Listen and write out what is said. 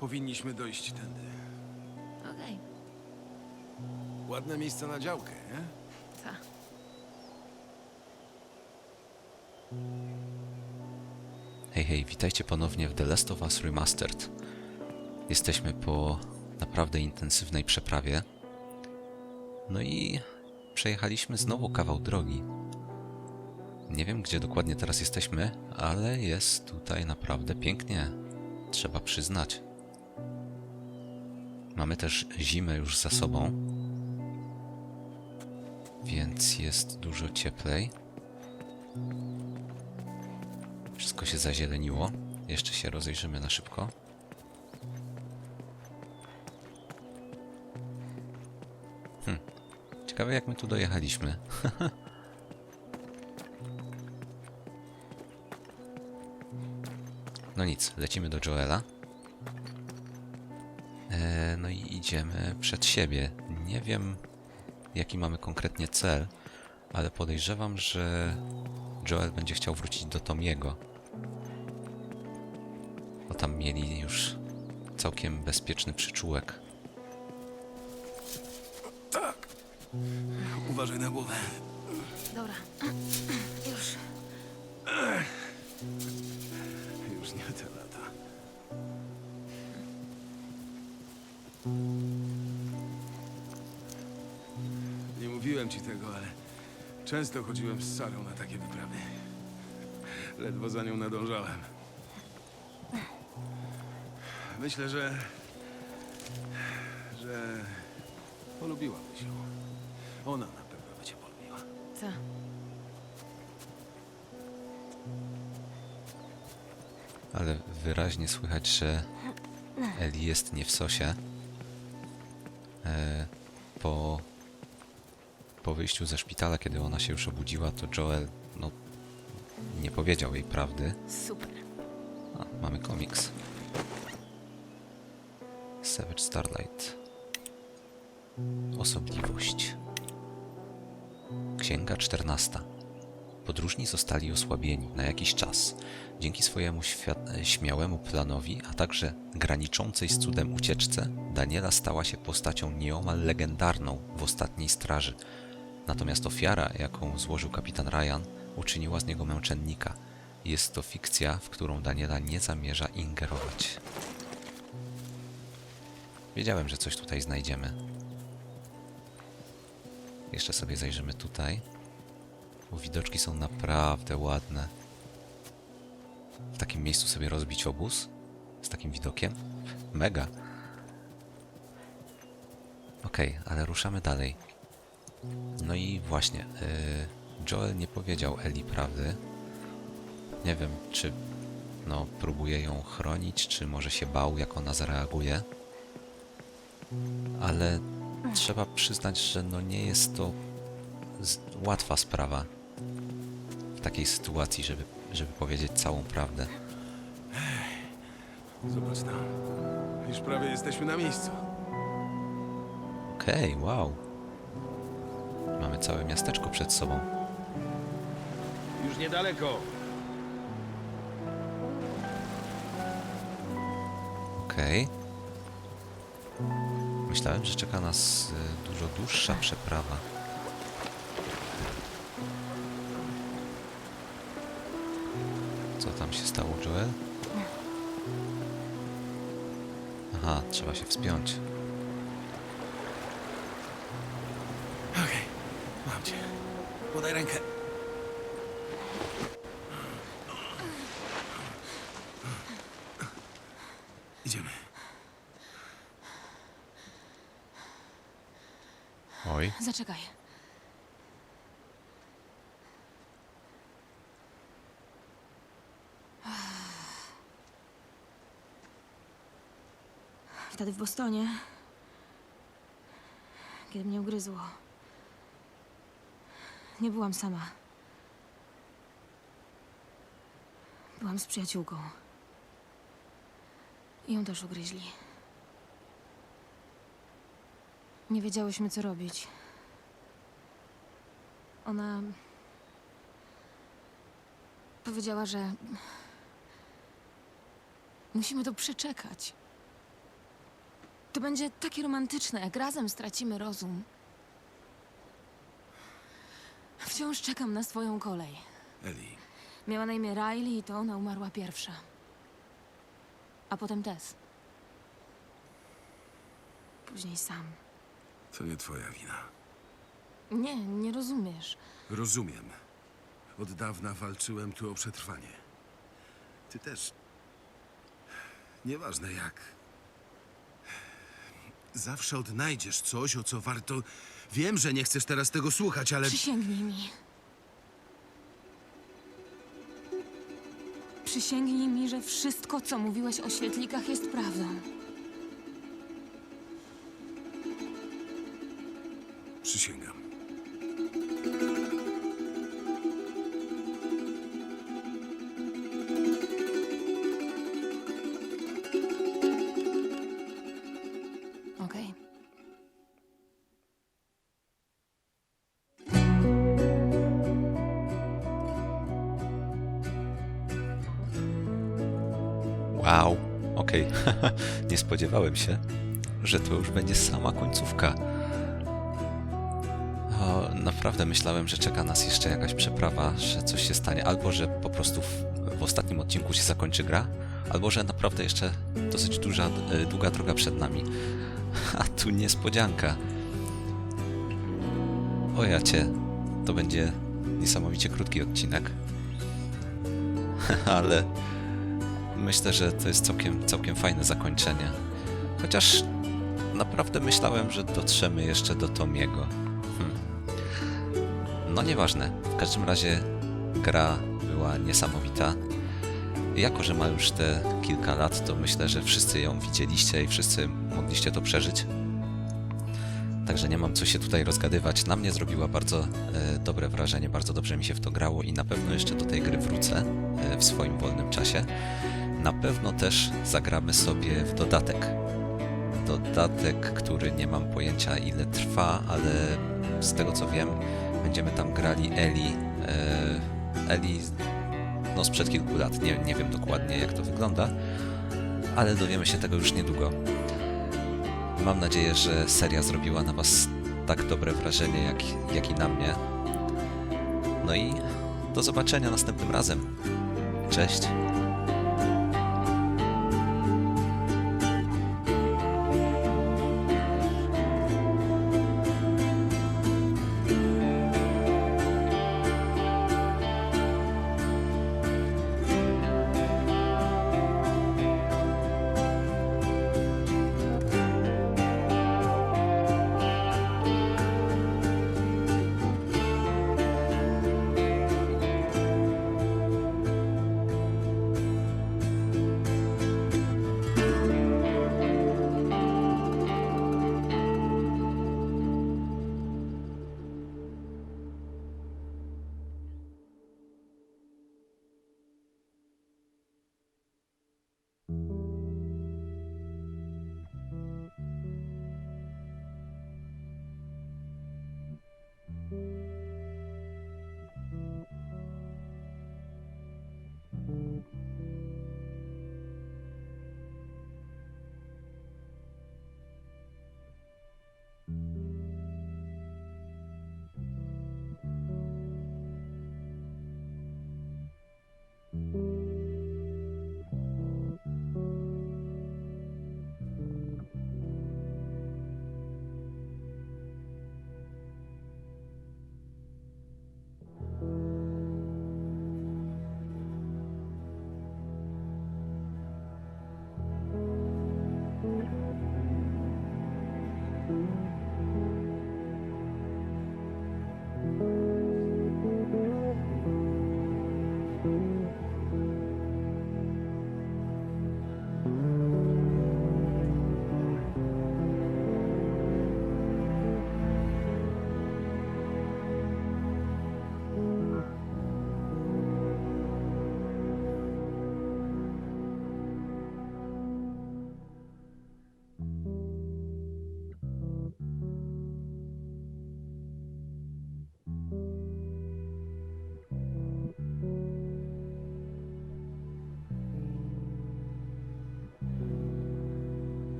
Powinniśmy dojść tędy. Okej, Ładne miejsce na działkę, nie? ta. Hej, hej, witajcie ponownie w The Last of Us Remastered. Jesteśmy po naprawdę intensywnej przeprawie. No i przejechaliśmy znowu kawał drogi. Nie wiem, gdzie dokładnie teraz jesteśmy, ale jest tutaj naprawdę pięknie. Trzeba przyznać. Mamy też zimę już za sobą, więc jest dużo cieplej. Wszystko się zazieleniło. Jeszcze się rozejrzymy na szybko. Hm. Ciekawe jak my tu dojechaliśmy. no nic, lecimy do Joela. E, no i idziemy przed siebie. Nie wiem jaki mamy konkretnie cel, ale podejrzewam, że Joel będzie chciał wrócić do Tomiego. Bo tam mieli już całkiem bezpieczny przyczółek. Tak. Uważaj na głowę. Dobra. Już. Już nie te Nie mówiłem ci tego, ale często chodziłem z Sarą na takie wyprawy. Ledwo za nią nadążałem. Myślę, że... że... polubiłabyś ją. Ona na pewno by cię polubiła. Ta. Ale wyraźnie słychać, że Eli jest nie w sosie. E, po, po wyjściu ze szpitala, kiedy ona się już obudziła, to Joel no, nie powiedział jej prawdy. Super. A, mamy komiks. Savage Starlight. Osobliwość. Księga 14. Podróżni zostali osłabieni na jakiś czas. Dzięki swojemu śmiałemu planowi, a także graniczącej z cudem ucieczce, Daniela stała się postacią nieomal legendarną w ostatniej straży. Natomiast ofiara, jaką złożył kapitan Ryan, uczyniła z niego męczennika. Jest to fikcja, w którą Daniela nie zamierza ingerować. Wiedziałem, że coś tutaj znajdziemy. Jeszcze sobie zajrzymy tutaj. Bo widoczki są naprawdę ładne. W takim miejscu sobie rozbić obóz? Z takim widokiem? Mega. Okej, ale ruszamy dalej. No i właśnie, yy, Joel nie powiedział Eli prawdy. Nie wiem, czy no, próbuje ją chronić, czy może się bał, jak ona zareaguje. Ale trzeba przyznać, że no nie jest to łatwa sprawa w takiej sytuacji, żeby, żeby powiedzieć całą prawdę. Zobacz tam. Już prawie jesteśmy na miejscu. Okej, wow. Mamy całe miasteczko przed sobą. Już niedaleko. Okej. Myślałem, że czeka nas y, dużo dłuższa przeprawa. Tam się stało, Joel? Aha, trzeba się wspiąć. Okej, mam cię. Podaj rękę. Idziemy. Oj, Zaczekaj. Wtedy w Bostonie, kiedy mnie ugryzło, nie byłam sama. Byłam z przyjaciółką. I ją też ugryźli. Nie wiedziałyśmy, co robić. Ona powiedziała, że musimy to przeczekać. To będzie takie romantyczne, jak razem stracimy rozum. Wciąż czekam na swoją kolej. Eli, Miała na imię Riley i to ona umarła pierwsza. A potem Tess. Później sam. to nie twoja wina. Nie, nie rozumiesz. Rozumiem. Od dawna walczyłem tu o przetrwanie. Ty też. Nieważne jak. Zawsze odnajdziesz coś, o co warto. Wiem, że nie chcesz teraz tego słuchać, ale. Przysięgnij mi. Przysięgnij mi, że wszystko, co mówiłeś o świetlikach, jest prawdą. Przysięgam. Wow, okej. Nie spodziewałem się, że to już będzie sama końcówka. O, naprawdę myślałem, że czeka nas jeszcze jakaś przeprawa, że coś się stanie, albo że po prostu w, w ostatnim odcinku się zakończy gra, albo że naprawdę jeszcze dosyć duża, e, długa droga przed nami. A tu niespodzianka. O ja cię, to będzie niesamowicie krótki odcinek. Ale myślę, że to jest całkiem, całkiem fajne zakończenie. Chociaż naprawdę myślałem, że dotrzemy jeszcze do Tomiego. Hmm. No nieważne. W każdym razie gra była niesamowita. Jako, że ma już te kilka lat, to myślę, że wszyscy ją widzieliście i wszyscy mogliście to przeżyć. Także nie mam co się tutaj rozgadywać. Na mnie zrobiła bardzo e, dobre wrażenie, bardzo dobrze mi się w to grało i na pewno jeszcze do tej gry wrócę e, w swoim wolnym czasie. Na pewno też zagramy sobie w dodatek. Dodatek, który nie mam pojęcia ile trwa, ale z tego co wiem, będziemy tam grali Eli. E, Eli no sprzed kilku lat, nie, nie wiem dokładnie jak to wygląda, ale dowiemy się tego już niedługo. Mam nadzieję, że seria zrobiła na Was tak dobre wrażenie, jak, jak i na mnie. No i do zobaczenia następnym razem. Cześć.